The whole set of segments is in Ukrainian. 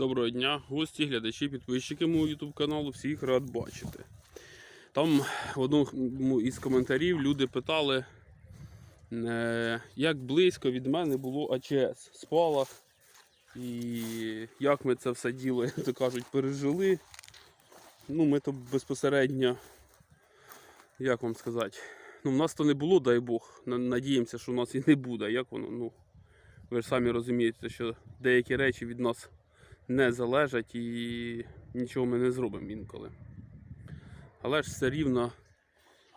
Доброго дня, гості, глядачі, підписчики мого YouTube каналу. Всіх рад бачити. Там в одному із коментарів люди питали, е, як близько від мене було АЧС спалах. І як ми це все діло, як то кажуть, пережили. Ну, ми то безпосередньо, як вам сказати, ну, в нас то не було, дай Бог. Надіємося, що у нас і не буде. Як воно? Ну, ви ж самі розумієте, що деякі речі від нас не залежать і нічого ми не зробимо інколи. Але ж все рівно,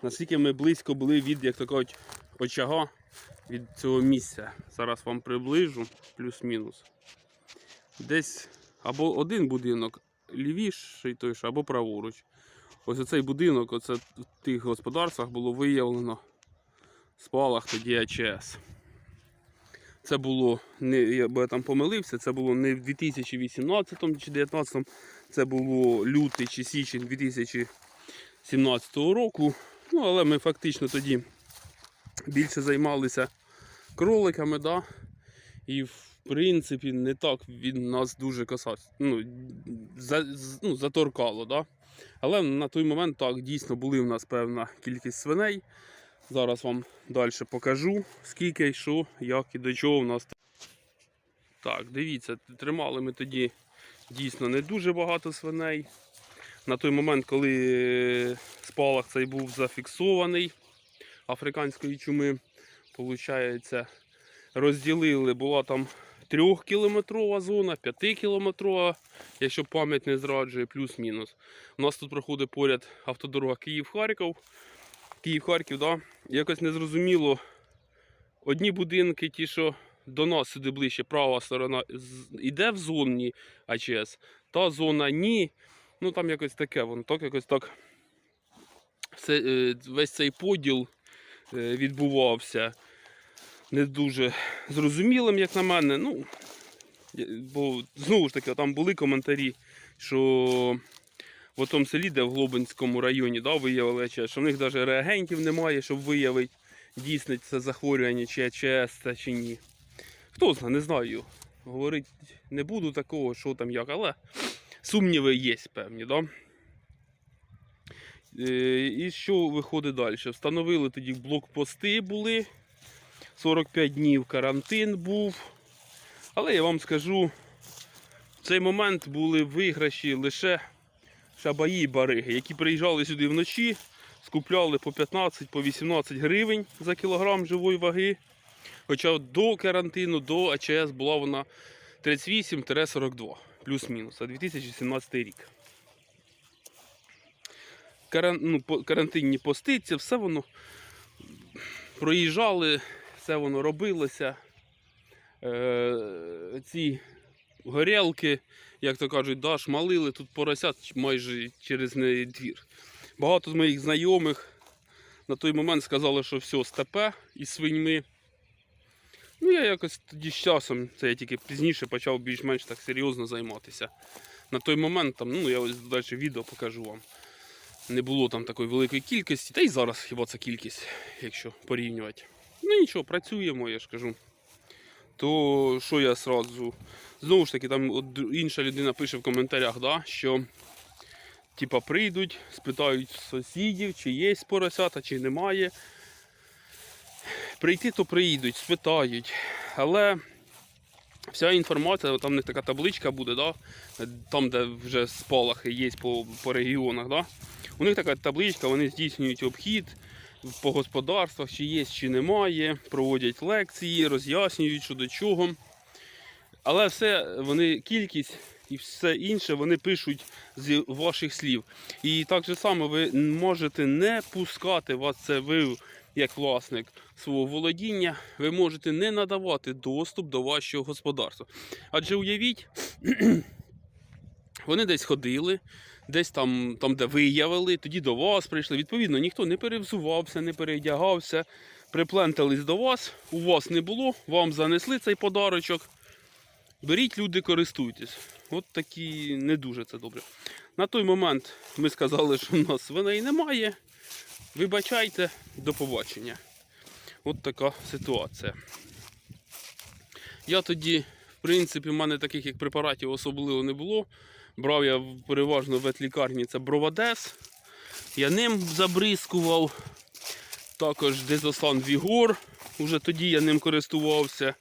наскільки ми близько були від, як кажуть, очага від цього місця. Зараз вам приближу, плюс-мінус. Десь або один будинок лівіший той ж, або праворуч. Ось оцей будинок, оце в тих господарствах було виявлено спалах тоді АЧС. Це було не я бо я там помилився, це було не в 2018 чи 2019, це було лютий чи січень 2017 року. Ну, але ми фактично тоді більше займалися кроликами, да? і в принципі не так він нас дуже касався. Ну, за, ну, заторкало. Да? Але на той момент так дійсно були в нас певна кількість свиней. Зараз вам далі покажу, скільки і що, як і до чого в нас. Так, дивіться, тримали ми тоді дійсно не дуже багато свиней. На той момент, коли е, спалах цей був зафіксований африканської чуми, виходить, розділили, була там 3-кілометрова зона, 5-кілометрова, якщо пам'ять не зраджує, плюс-мінус. У нас тут проходить поряд автодорога Київ-Харків. Київ-Харків, да? якось незрозуміло. Одні будинки, ті, що до нас сюди ближче, права сторона, іде в зоні АЧС, та зона ні. Ну там якось таке, воно так якось так. Все, е, весь цей поділ е, відбувався не дуже зрозумілим, як на мене. Ну, бо знову ж таки, там були коментарі, що в тому селі, де в Глобинському районі да, виявили АЧС, що в них навіть реагентів немає, щоб виявити, дійсно це захворювання, чи АЧС це чи ні. Хто знає, не знаю. Говорити не буду такого, що там як, але сумніви є певні. Да? Е, І що виходить далі? Встановили тоді блокпости були. 45 днів карантин був. Але я вам скажу, в цей момент були виграші лише шабаї і бариги, які приїжджали сюди вночі, скупляли по 15 по 18 гривень за кілограм живої ваги. Хоча до карантину, до АЧС була вона 38-42, плюс-мінус, це 2017 рік. Ну, карантинні пости, це все воно проїжджали, все воно робилося. Е, ці горілки, як то кажуть, да, шмалили тут поросят майже через неї двір. Багато з моїх знайомих на той момент сказали, що все степе із свиньми. Ну, я якось тоді з часом, це я тільки пізніше почав більш-менш так серйозно займатися. На той момент, там, ну я ось далі відео покажу вам. Не було там такої великої кількості, та й зараз хіба це кількість, якщо порівнювати. Ну нічого, працюємо, я ж кажу. То що я сразу. Знову ж таки, там інша людина пише в коментарях, да, що типа прийдуть, спитають сусідів, чи є поросята, чи немає. Прийти, то приїдуть, спитають. Але вся інформація, там в них така табличка буде, да? там, де вже спалахи є по, по регіонах. Да? У них така табличка, вони здійснюють обхід по господарствах, чи є, чи немає, проводять лекції, роз'яснюють, що до чого. Але все, вони кількість і все інше вони пишуть з ваших слів. І так же само ви можете не пускати вас це ви як власник свого володіння, ви можете не надавати доступ до вашого господарства. Адже уявіть, вони десь ходили, десь там, там, де виявили, тоді до вас прийшли. Відповідно, ніхто не перевзувався, не переодягався, приплентались до вас, у вас не було, вам занесли цей подарочок. Беріть, люди, користуйтесь. От такі не дуже це добре. На той момент ми сказали, що в нас свиней немає. Вибачайте, до побачення. От така ситуація. Я тоді в принципі, в мене таких як препаратів особливо не було. Брав я переважно ветлікарні це Бровадес. Я ним забризкував. Також Дезослан Вігор. Уже тоді я ним користувався.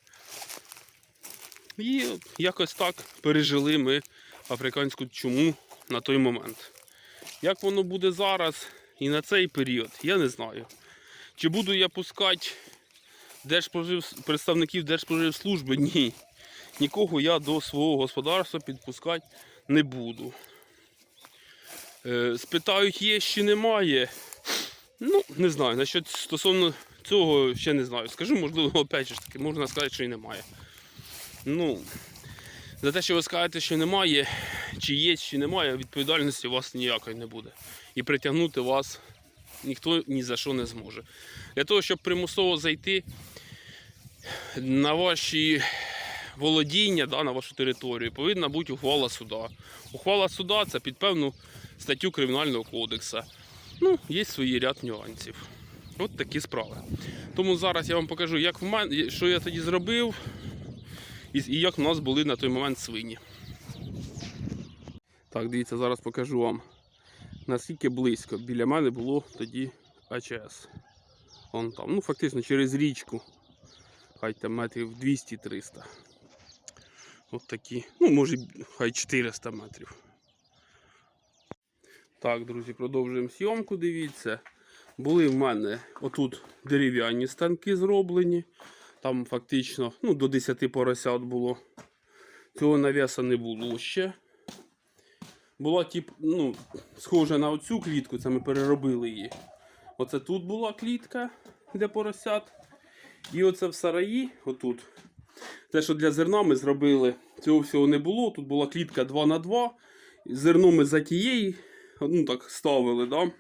І якось так пережили ми африканську чуму на той момент. Як воно буде зараз і на цей період, я не знаю. Чи буду я пускати держпожив... представників Держпоживслужби? Ні. Нікого я до свого господарства підпускати не буду. Е, спитають, є чи немає. Ну, не знаю. Насчет стосовно цього ще не знаю. Скажу, можливо, опять ж таки, можна сказати, що і немає. Ну, за те, що ви скажете, що немає, чи є, чи немає, відповідальності у вас ніякої не буде. І притягнути вас ніхто ні за що не зможе. Для того, щоб примусово зайти на ваші володіння, да, на вашу територію, повинна бути ухвала суда. Ухвала суда це під певну статтю Кримінального кодексу. Ну, є свій ряд нюансів. От такі справи. Тому зараз я вам покажу, як в мене, що я тоді зробив, і, як в нас були на той момент свині. Так, дивіться, зараз покажу вам, наскільки близько біля мене було тоді АЧС. Вон там, ну фактично через річку. Хай там метрів 200-300. От такі, ну може хай 400 метрів. Так, друзі, продовжуємо зйомку, дивіться. Були в мене отут дерев'яні станки зроблені. Там фактично ну, до 10 поросят було. Цього навіса не було ще. Була тип, ну, схожа на оцю клітку, це ми переробили її. Оце тут була клітка для поросят. І оце в сараї, отут. Те, що для зерна ми зробили, цього всього не було. Тут була клітка 2 на 2 Зерно ми за тієї, ну так ставили, да?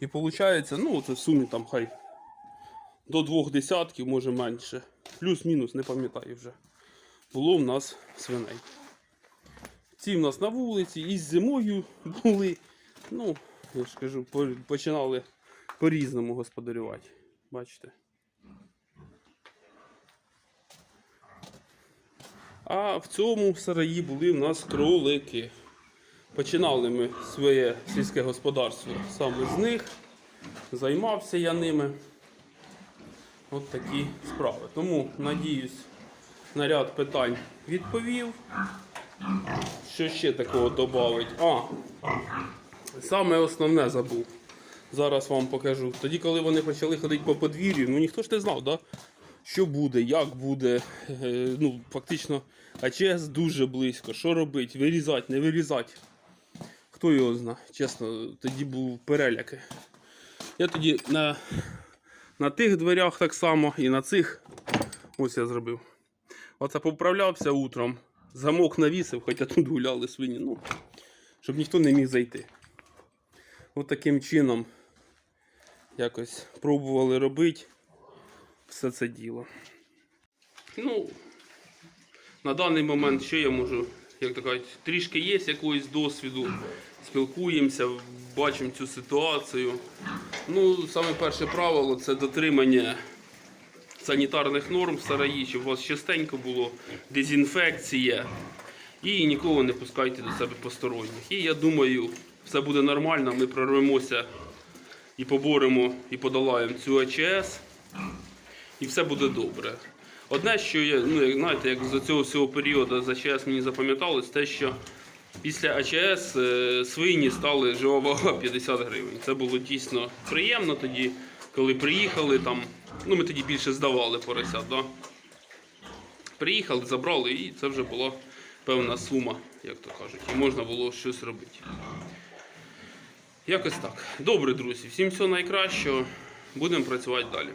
І виходить, ну, це в сумі там хай до двох десятків, може менше. Плюс-мінус, не пам'ятаю вже. Було в нас свиней. Ці в нас на вулиці і з зимою були. Ну, я ж кажу, починали по-різному господарювати. Бачите? А в цьому сараї були в нас кролики. Починали ми своє сільське господарство саме з них. Займався я ними. От такі справи. Тому, надіюсь, на ряд питань відповів. Що ще такого додати? А, саме основне забув. Зараз вам покажу. Тоді, коли вони почали ходити по подвір'ю, ну ніхто ж не знав, да? що буде, як буде. Е, ну, фактично, АЧС дуже близько. Що робити? Вирізати, не вирізати. Хто його знає? Чесно, тоді був переляки. Я тоді на, на тих дверях так само і на цих. Ось я зробив. Оце поправлявся утром. Замок навісив, хоча тут гуляли свині. Ну, щоб ніхто не міг зайти. От таким чином якось пробували робити все це діло. Ну, на даний момент що я можу, як то кажуть, трішки є якогось досвіду, спілкуємося, бачимо цю ситуацію. Ну, саме перше правило це дотримання санітарних норм в сараї, щоб у вас чистенько було, дезінфекція. І нікого не пускайте до себе посторонніх. І я думаю, все буде нормально, ми прорвемося і поборемо, і подолаємо цю АЧС, і все буде добре. Одне, що я, ну, знаєте, як з цього всього періоду з АЧС мені запам'яталось, те, що після АЧС е, свині стали жива вага 50 гривень. Це було дійсно приємно тоді, коли приїхали там. Ну, ми тоді більше здавали поросят, да? Приїхали, забрали, і це вже була певна сума, як то кажуть, і можна було щось робити. Якось так. Добре, друзі, всім всього найкращого. Будемо працювати далі.